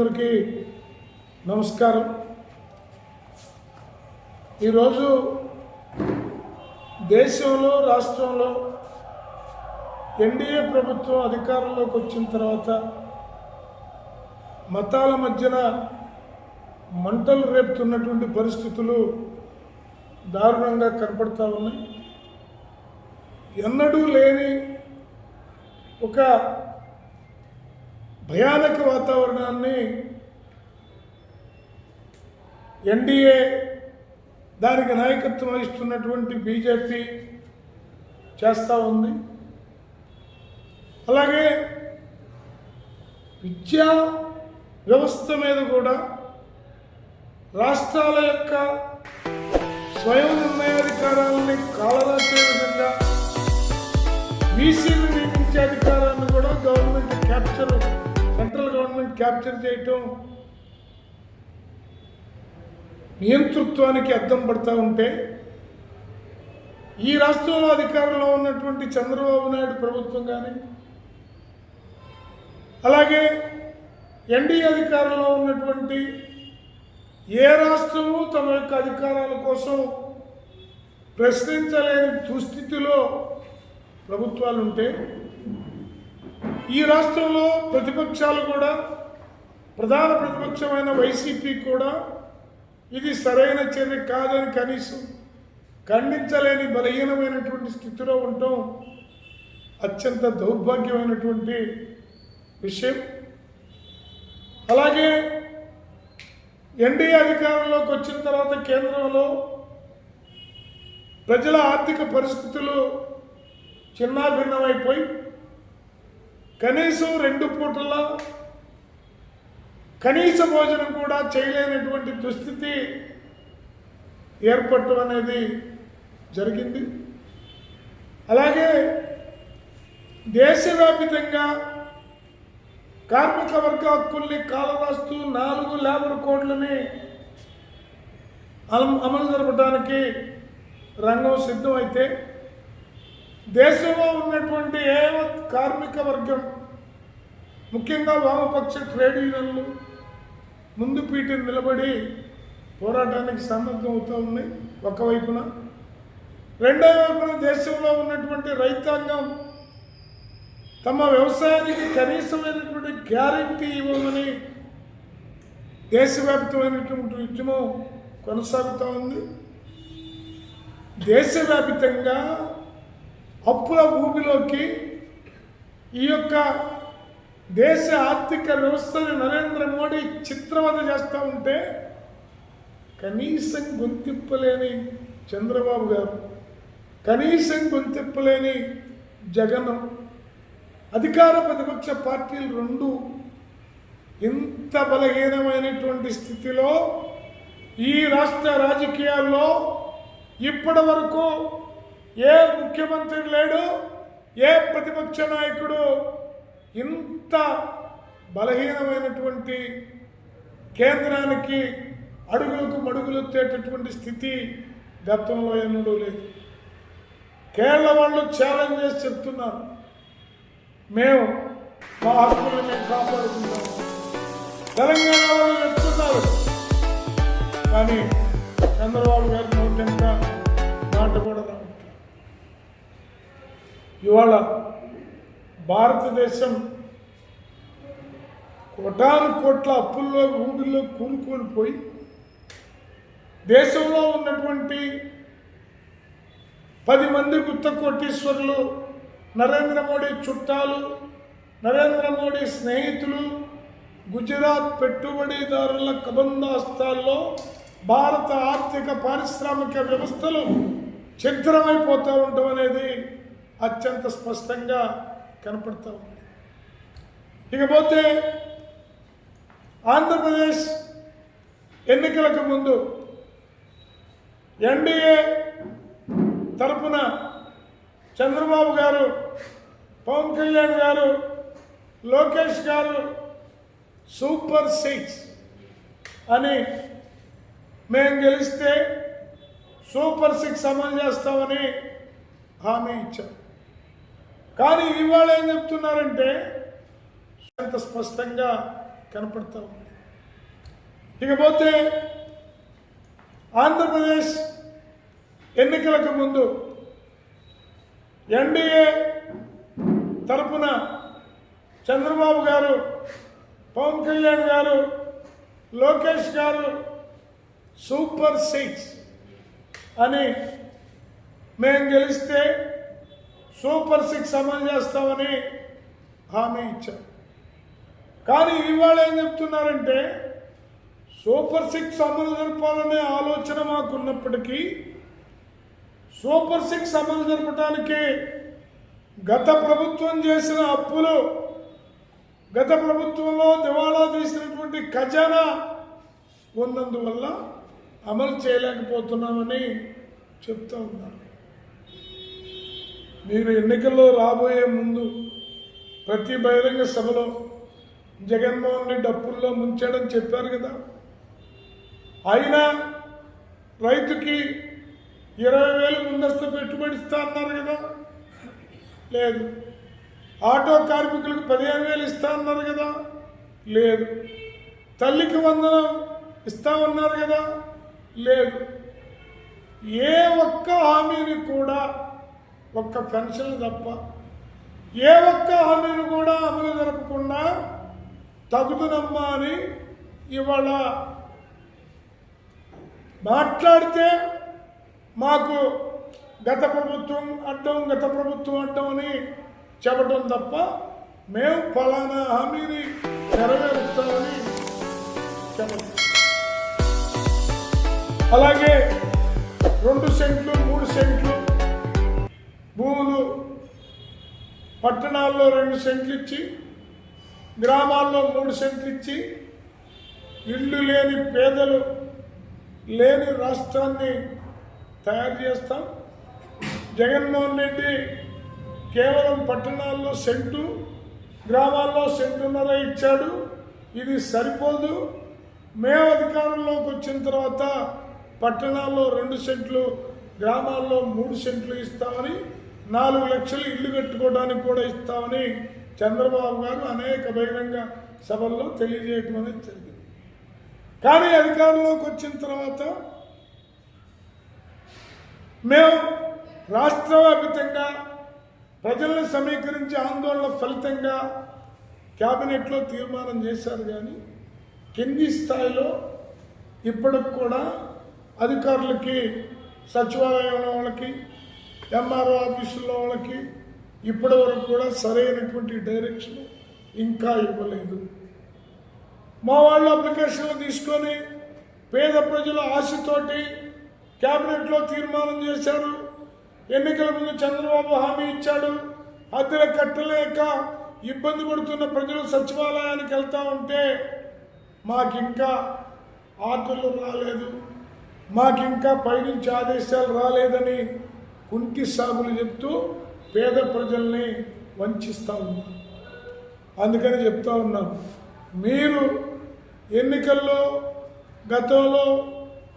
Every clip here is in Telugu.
అందరికీ నమస్కారం. ఈరోజు దేశంలో రాష్ట్రంలో ఎన్డీఏ ప్రభుత్వం అధికారంలోకి వచ్చిన తర్వాత మతాల మధ్యన మంటలు రేపుతున్నటువంటి పరిస్థితులు దారుణంగా కనపడతా ఉన్నాయి. ఎన్నడూ లేని ఒక భయానక వాతావరణాన్ని ఎన్డీఏ దానికి నాయకత్వం వహిస్తున్నటువంటి బీజేపీ చేస్తూ ఉంది. అలాగే విద్యా వ్యవస్థ మీద కూడా రాష్ట్రాల యొక్క స్వయం నిర్ణయాధికారాలని కాలరాసే విధంగా బీసీలు నియమించే అధికారాన్ని కూడా government capture environment government capture చేయటం నియంతృత్వానికి అద్దం పడతా ఉంటే ఈ రాష్ట్రంలో అధికారంలో ఉన్నటువంటి చంద్రబాబు నాయుడు ప్రభుత్వం కానీ అలాగే ఎన్డీఏ అధికారంలో ఉన్నటువంటి ఏ రాష్ట్రము తమ యొక్క అధికారాల కోసం ప్రశ్నించలేని దుస్థితిలో ప్రభుత్వాలు ఉంటే ఈ రాష్ట్రంలో ప్రతిపక్షాలు కూడా ప్రధాన ప్రతిపక్షమైన వైసీపీ కూడా ఇది సరైన చర్య కాదని కనీసం ఖండించలేని బలహీనమైనటువంటి స్థితిలో ఉండటం అత్యంత దౌర్భాగ్యమైనటువంటి విషయం. అలాగే ఎన్డీఏ అధికారంలోకి వచ్చిన తర్వాత కేంద్రంలో ప్రజల ఆర్థిక పరిస్థితులు చిన్నాభిన్నమైపోయి కనీసం రెండు పూటల కనీస భోజనం కూడా చేయలేనటువంటి దుస్థితి ఏర్పడటం అనేది జరిగింది. అలాగే దేశవ్యాపితంగా కార్మిక వర్గ హక్కుల్ని కాలరాస్తూ నాలుగు లేబర్ కోడ్లని అమలు అమలు జరపడానికి రంగం సిద్ధమైతే దేశంలో ఉన్నటువంటి ఏ కార్మిక వర్గం ముఖ్యంగా వామపక్ష ట్రేడ్ యూనియన్లు ముందు పీఠం నిలబడి పోరాటానికి సన్నద్ధం అవుతూ ఉన్నాయి ఒకవైపున. రెండో వైపున దేశంలో ఉన్నటువంటి రైతాంగం తమ వ్యవసాయానికి కనీసమైనటువంటి గ్యారంటీ ఇవ్వమని దేశవ్యాప్తమైనటువంటి ఉద్యమం కొనసాగుతూ ఉంది. దేశవ్యాప్తంగా అప్పుల భూమిలోకి ఈ యొక్క దేశ ఆర్థిక వ్యవస్థని నరేంద్ర మోడీ చిత్రవద చేస్తూ ఉంటే కనీసం గొంతిప్పలేని చంద్రబాబు గారు కనీసం గొంతిప్పలేని జగన్ అధికార ప్రతిపక్ష పార్టీలు రెండు ఇంత బలహీనమైనటువంటి స్థితిలో ఈ రాష్ట్ర రాజకీయాల్లో ఇప్పటి వరకు ఏ ముఖ్యమంత్రి లేడు ఏ ప్రతిపక్ష నాయకుడు ఇంత బలహీనమైనటువంటి కేంద్రానికి అడుగులకు మడుగులొచ్చేటటువంటి స్థితి గతంలో ఎన్నడూ లేదు. కేరళ వాళ్ళు ఛాలెంజ్ చేసి చెప్తున్నారు. మేము మా హక్కులను మేము కాపాడుకుంటాం. తెలంగాణ వాళ్ళు చెప్తున్నారు. కానీ చంద్రబాబు గారి నోటెంట నాటకూడదు ఇవాళ భారతదేశం కోటాను కోట్ల అప్పుల్లో ఊబిల్లో కూరుకొని పోయి దేశంలో ఉన్నటువంటి పది మంది గుత్త కోటీశ్వరులు నరేంద్ర మోడీ చుట్టాలు నరేంద్ర మోడీ స్నేహితులు గుజరాత్ పెట్టుబడిదారుల కబంధాస్తాల్లో భారత ఆర్థిక పారిశ్రామిక వ్యవస్థలు ఛిద్రమైపోతూ ఉండటం అనేది అత్యంత స్పష్టంగా కనపడతా ఉంది. ఇకపోతే ఆంధ్రప్రదేశ్ ఎన్నికలకు ముందు ఎన్డీఏ తరపున చంద్రబాబు గారు పవన్ కళ్యాణ్ గారు లోకేష్ గారు సూపర్ సిక్స్ అని మేము గెలిస్తే సూపర్ సిక్స్ అమలు చేస్తామని హామీ ఇచ్చాం. కానీ ఇవాళ ఏం చెప్తున్నారంటే ఎంత స్పష్టంగా కనపడతా ఉంది. ఇకపోతే ఆంధ్రప్రదేశ్ ఎన్నికలకు ముందు ఎన్డీఏ తరపున చంద్రబాబు గారు పవన్ కళ్యాణ్ గారు లోకేష్ గారు సూపర్ సిక్స్ అని మేము గెలిస్తే సూపర్ సిక్స్ అమలు చేస్తామని హామీ ఇచ్చాం కానీ ఇవాళ ఏం చెప్తున్నారంటే సూపర్ సిక్స్ అమలు జరపాలనే ఆలోచన మాకున్నప్పటికీ సూపర్ సిక్స్ అమలు జరపడానికి గత ప్రభుత్వం చేసిన అప్పులు గత ప్రభుత్వంలో దివాళా తీసినటువంటి ఖజానా ఉన్నందువల్ల అమలు చేయలేకపోతున్నామని చెప్తూ ఉన్నారు. మీరు ఎన్నికల్లో రాబోయే ముందు ప్రతి బహిరంగ సభలో జగన్మోహన్ రెడ్డి అప్పుల్లో ముంచాడని చెప్పారు కదా. అయినా రైతుకి ఇరవై వేలు ముందస్తు పెట్టుబడి ఇస్తా అన్నారు కదా. లేదు. ఆటో కార్మికులకు పదిహేను వేలు ఇస్తా అన్నారు కదా. లేదు. తల్లికి వందనం ఇస్తామన్నారు కదా. లేదు. ఏ ఒక్క హామీని కూడా ఒక్క పెన్షన్ తప్ప ఏ ఒక్క హామీని కూడా అమలు జరపకుండా తగుదునమ్మా అని ఇవాళ మాట్లాడితే మాకు గత ప్రభుత్వం అడ్డం గత ప్రభుత్వం అడ్డం అని చెప్పడం తప్ప మేము ఫలానా హామీని నెరవేరుస్తామని చెప్పండి అలాగే రెండు సెంట్లు మూడు సెంట్లు భూములు పట్టణాల్లో రెండు సెంట్లు ఇచ్చి గ్రామాల్లో మూడు సెంట్లు ఇచ్చి ఇల్లు లేని పేదలు లేని రాష్ట్రాన్ని తయారు చేస్తాం. జగన్మోహన్ రెడ్డి కేవలం పట్టణాల్లో సెంటు గ్రామాల్లో సెంటున్నర ఇచ్చాడు. ఇది సరిపోదు. మేము అధికారంలోకి వచ్చిన తర్వాత పట్టణాల్లో రెండు సెంట్లు గ్రామాల్లో మూడు సెంట్లు ఇస్తామని నాలుగు లక్షలు ఇల్లు కట్టుకోవడానికి కూడా ఇస్తామని చంద్రబాబు గారు అనేక బహిరంగ సభల్లో తెలియజేయటం అనేది జరిగింది. కానీ అధికారంలోకి వచ్చిన తర్వాత మేము రాష్ట్ర వ్యాప్తంగా ప్రజలను సమీకరించి ఆందోళన ఫలితంగా క్యాబినెట్లో తీర్మానం చేశారు కానీ కింది స్థాయిలో ఇప్పటికి కూడా అధికారులకి సచివాలయంలో వాళ్ళకి ఎంఆర్ఓ ఆఫీసులో వాళ్ళకి ఇప్పటి వరకు కూడా సరైనటువంటి డైరెక్షన్ ఇంకా ఇవ్వలేదు. మా వాళ్ళు అప్లికేషన్లు తీసుకొని పేద ప్రజల ఆశతోటి క్యాబినెట్లో తీర్మానం చేశారు. ఎన్నికల ముందు చంద్రబాబు హామీ ఇచ్చాడు. అద్దెలు కట్టలేక ఇబ్బంది పడుతున్న ప్రజలు సచివాలయానికి వెళ్తూ ఉంటే మాకింకా ఆర్డర్లు రాలేదు. మాకింకా పైనుంచి ఆదేశాలు రాలేదని కుంటి సాగులు చెప్తూ పేద ప్రజల్ని వంచిస్తూ ఉన్నారు అందుకని చెప్తా ఉన్నాం మీరు ఎన్నికల్లో గతంలో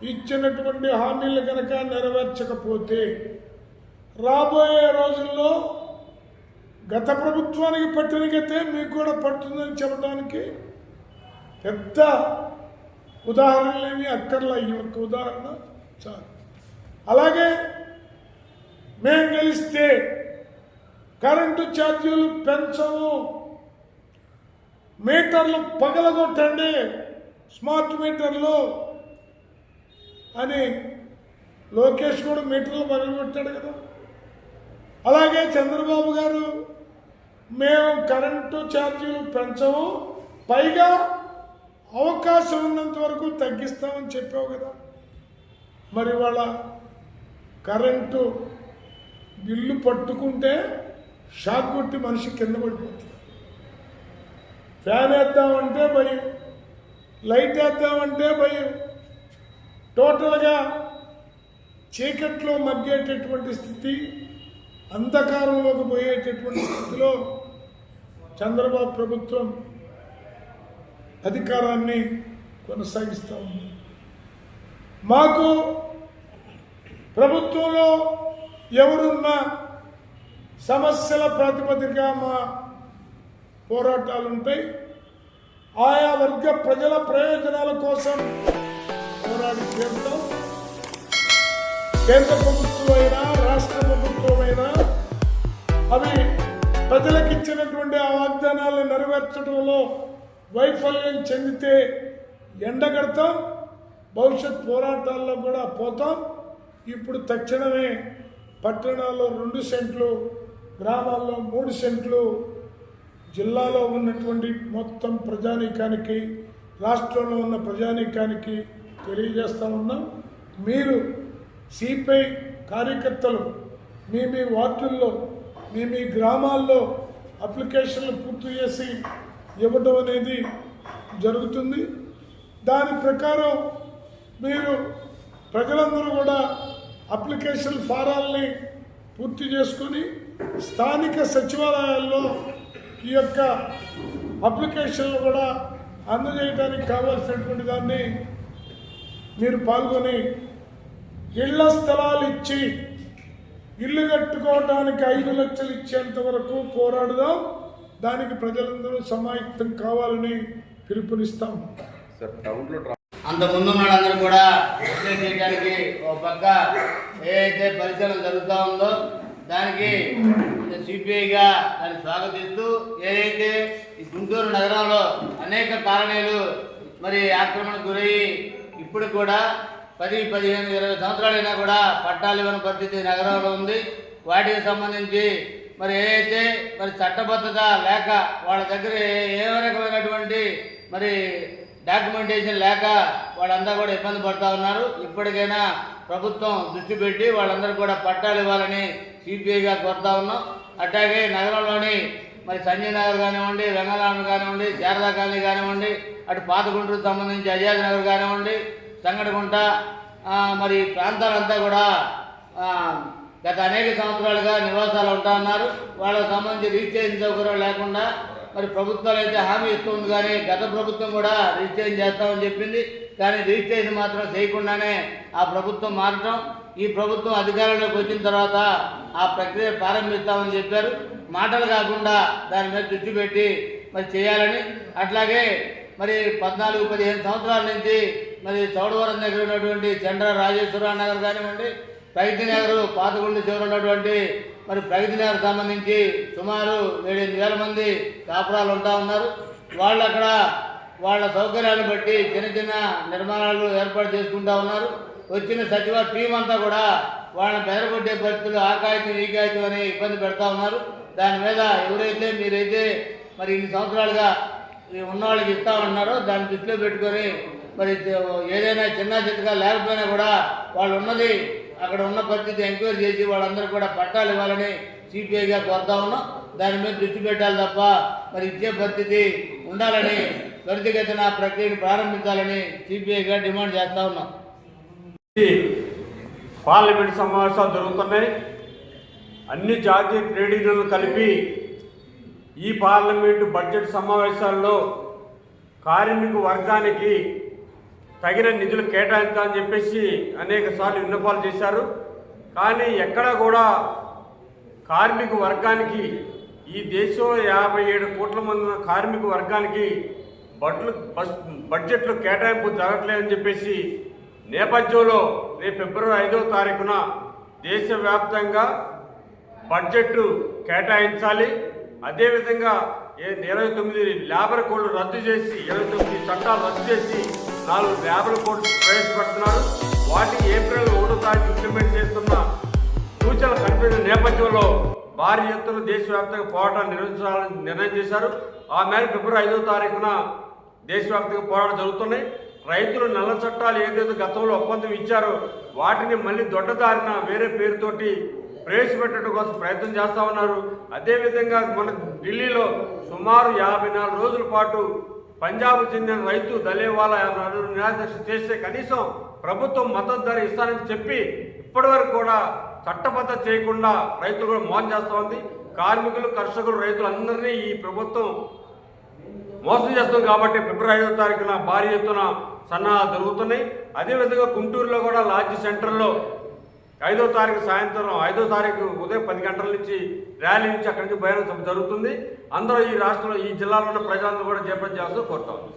ఇచ్చినటువంటి హామీలు కనుక నెరవేర్చకపోతే రాబోయే రోజుల్లో గత ప్రభుత్వానికి పట్టిన గతే మీకు కూడా పడుతుందని చెప్పడానికి పెద్ద ఉదాహరణలేమి అక్కర్లా. ఈ యొక్క ఉదాహరణ చాలు. అలాగే మేము గెలిస్తే కరెంటు ఛార్జీలు పెంచము మీటర్లు పగలగొట్టండి స్మార్ట్ మీటర్లు అని లోకేష్ కూడా మీటర్లు పగలగొట్టాడు కదా. అలాగే చంద్రబాబు గారు మేము కరెంటు ఛార్జీలు పెంచము పైగా అవకాశం ఉన్నంత వరకు తగ్గిస్తామని చెప్పావు కదా. మరి వాళ్ళ కరెంటు బిల్లు పట్టుకుంటే షాక్ కొట్టి మనిషి కింద పడిపోతుంది. ఫ్యాన్ వేద్దామంటే భయం లైట్ వేద్దామంటే భయం. టోటల్గా చీకట్లో మగ్గేటటువంటి స్థితి అంధకారంలోకి పోయేటటువంటి స్థితిలో చంద్రబాబు ప్రభుత్వం అధికారాన్ని కొనసాగిస్తూ ఉంది. మాకు ప్రభుత్వంలో ఎవరున్నా సమస్యల ప్రాతిపదికగా మా పోరాటాలు ఉంటాయి ఆయా వర్గ ప్రజల ప్రయోజనాల కోసం పోరాడి తీరుతాం కేంద్ర ప్రభుత్వమైనా రాష్ట్ర ప్రభుత్వమైనా అవి ప్రజలకు ఇచ్చినటువంటి ఆ వాగ్దానాలను నెరవేర్చడంలో వైఫల్యం చెందితే ఎండగడతాం భవిష్యత్ పోరాటాల్లో కూడా పోతాం. ఇప్పుడు తక్షణమే పట్టణాల్లో రెండు సెంట్లు గ్రామాల్లో మూడు సెంట్లు జిల్లాలో ఉన్నటువంటి మొత్తం ప్రజానీకానికి రాష్ట్రంలో ఉన్న ప్రజానీకానికి తెలియజేస్తా ఉన్నాం. మీరు సిపిఐ కార్యకర్తలు మీ మీ వార్డుల్లో మీ మీ గ్రామాల్లో అప్లికేషన్లు పూర్తి చేసి ఇవ్వడం అనేది జరుగుతుంది. దాని ప్రకారం మీరు ప్రజలందరూ కూడా అప్లికేషన్ ఫారాల్ని పూర్తి చేసుకొని స్థానిక సచివాలయాల్లో ఈ యొక్క అప్లికేషన్లు కూడా అందజేయడానికి కావాల్సినటువంటి దాన్ని మీరు పాల్గొని ఇళ్ళ స్థలాలు ఇచ్చి ఇల్లు కట్టుకోవడానికి ఐదు లక్షలు ఇచ్చేంత వరకు పోరాడుదాం. దానికి ప్రజలందరూ సమాయుక్తం కావాలని పిలుపునిస్తాం. అంత ముందు ఉన్నాడు అందరూ కూడా చేయడానికి ఒక పక్క ఏదైతే పరిశీలన జరుగుతూ ఉందో దానికి సిపిఐగా దాన్ని స్వాగతిస్తూ ఏదైతే ఈ గుంటూరు నగరంలో అనేక కాలనీలు మరి ఆక్రమణకు గురయ్యి ఇప్పుడు కూడా పది పదిహేను ఇరవై సంవత్సరాలైనా కూడా పట్టాలు ఇవ్వని పరిస్థితి నగరంలో ఉంది. వాటికి సంబంధించి మరి ఏదైతే మరి చట్టబద్ధత లేక వాళ్ళ దగ్గర ఏ- ఏ రకమైనటువంటి మరి డాక్యుమెంటేషన్ లేక వాళ్ళంతా కూడా ఇబ్బంది పడుతూ ఉన్నారు. ఇప్పటికైనా ప్రభుత్వం దృష్టి పెట్టి వాళ్ళందరూ కూడా పట్టాలు ఇవ్వాలని సిపిఐగా కోరుతా ఉన్నాం. అట్లాగే నగరంలోని మరి సంజయ్ నగర్ కానివ్వండి వెంగళరామ కానివ్వండి శారదా కాలనీ కానివ్వండి అటు పాతగుంటూరుకు సంబంధించి అజయాద్ నగర్ కానివ్వండి సంగటగుంట మరి ప్రాంతాలంతా కూడా గత అనేక సంవత్సరాలుగా నివాసాలు ఉంటా ఉన్నారు. వాళ్ళకు సంబంధించి రీఛేంజ్ సౌకర్యం లేకుండా మరి ప్రభుత్వాలు అయితే హామీ ఇస్తుంది కానీ గత ప్రభుత్వం కూడా రిజిస్ట్రేషన్ చేస్తామని చెప్పింది. కానీ రిజిస్ట్రేషన్ మాత్రం చేయకుండానే ఆ ప్రభుత్వం మారటం. ఈ ప్రభుత్వం అధికారంలోకి వచ్చిన తర్వాత ఆ ప్రక్రియ ప్రారంభిస్తామని చెప్పారు. మాటలు కాకుండా దాని మీద దృష్టి పెట్టి మరి చేయాలని. అట్లాగే మరి పద్నాలుగు పదిహేను సంవత్సరాల నుంచి మరి చౌడవరం దగ్గర ఉన్నటువంటి చంద్ర రాజేశ్వరరావు నగర్ కానివ్వండి ప్రగతి నగరు పాతగుండు చివర ఉన్నటువంటి మరి ప్రగతి నగర్ సంబంధించి సుమారు ఏడెనిమిది వేల మంది కాపురాలు ఉంటా ఉన్నారు. వాళ్ళు అక్కడ వాళ్ళ సౌకర్యాలను బట్టి చిన్న చిన్న నిర్మాణాలు ఏర్పాటు చేసుకుంటా ఉన్నారు. వచ్చిన సచివ టీం అంతా కూడా వాళ్ళని బెదరగొట్టే పరిస్థితులు ఆకాయతం ఈకాయతం అని ఇబ్బంది పెడతా ఉన్నారు. దాని మీద ఎవరైతే మీరైతే మరి ఇన్ని సంవత్సరాలుగా ఉన్నవాళ్ళకి ఇస్తా ఉన్నారో దాన్ని దృష్టిలో పెట్టుకొని మరి ఏదైనా చిన్న చిత్తగా లేకపోయినా కూడా వాళ్ళు ఉన్నది అక్కడ ఉన్న పరిస్థితి ఎంక్వైరీ చేసి వాళ్ళందరూ కూడా పట్టాలు ఇవ్వాలని సిపిఐగా కోరుతా ఉన్నాం. దాని మీద దృష్టి పెట్టాలి తప్ప మరి ఇచ్చే పరిస్థితి ఉండాలని త్వరితగతిన ఆ ప్రక్రియను ప్రారంభించాలని సిపిఐగా డిమాండ్ చేస్తా ఉన్నాం. పార్లమెంట్ సమావేశాలు జరుగుతున్నాయి. అన్ని జాతీయ ట్రేడ్ యూనియన్లు కలిపి ఈ పార్లమెంటు బడ్జెట్ సమావేశాల్లో కార్మిక వర్గానికి తగిన నిధులు కేటాయించాలని చెప్పేసి అనేక సార్లు విన్నపాలు చేశారు. కానీ ఎక్కడ కూడా కార్మిక వర్గానికి ఈ దేశంలో యాభై ఏడు కోట్ల మంది ఉన్న కార్మిక వర్గానికి బడ్లు బస్ బడ్జెట్లో కేటాయింపు జరగట్లేదని చెప్పేసి నేపథ్యంలో రేపు ఫిబ్రవరి ఐదవ తారీఖున దేశవ్యాప్తంగా బడ్జెట్ కేటాయించాలి. అదేవిధంగా ఏ ఇరవై తొమ్మిది లేబర్ కోడ్లు రద్దు చేసి ఇరవై తొమ్మిది చట్టాలు రద్దు చేసి నాలుగు లేబర్ కోట్లు ప్రవేశపెడుతున్నారు. వాటికి ఏప్రిల్ ఒకటో తారీఖు ఇంప్లిమెంట్ చేస్తున్న సూచనలు కనిపించిన నేపథ్యంలో భారీ ఎత్తున దేశవ్యాప్తంగా పోరాటాలు నిర్వహించాలని నిర్ణయం చేశారు. ఆ మేరకు ఫిబ్రవరి ఐదో తారీఖున దేశవ్యాప్తంగా పోరాటాలు జరుగుతున్నాయి. రైతులు నల్ల చట్టాలు ఏదైతే గతంలో ఒప్పందం ఇచ్చారో వాటిని మళ్ళీ దొడ్డదారిన వేరే పేరుతోటి ప్రవేశపెట్టడం కోసం ప్రయత్నం చేస్తా ఉన్నారు. అదేవిధంగా మన ఢిల్లీలో సుమారు యాభై నాలుగు రోజుల పాటు పంజాబ్ చెందిన రైతు దళేవాలా నిరాదర్శ చేస్తే కనీసం ప్రభుత్వం మద్దతు ధర ఇస్తానని చెప్పి ఇప్పటివరకు కూడా చట్టబద్ధత చేయకుండా రైతులు కూడా మోసం చేస్తూ ఉంది. కార్మికులు కర్షకులు రైతులు అందరినీ ఈ ప్రభుత్వం మోసం చేస్తుంది కాబట్టి ఫిబ్రవరి ఐదో తారీఖున భారీ ఎత్తున సన్నాహాలు జరుగుతున్నాయి. అదేవిధంగా గుంటూరులో కూడా లాడ్జ్ సెంటర్లో ఐదో తారీఖు సాయంత్రం ఐదో తారీఖు ఉదయం పది గంటల నుంచి ర్యాలీ నుంచి అక్కడి నుంచి బహిరంగ జరుగుతుంది. అందరూ ఈ రాష్ట్రంలో ఈ జిల్లాలో ఉన్న ప్రజలందరూ కూడా చేపట్టి చేస్తూ ఉంది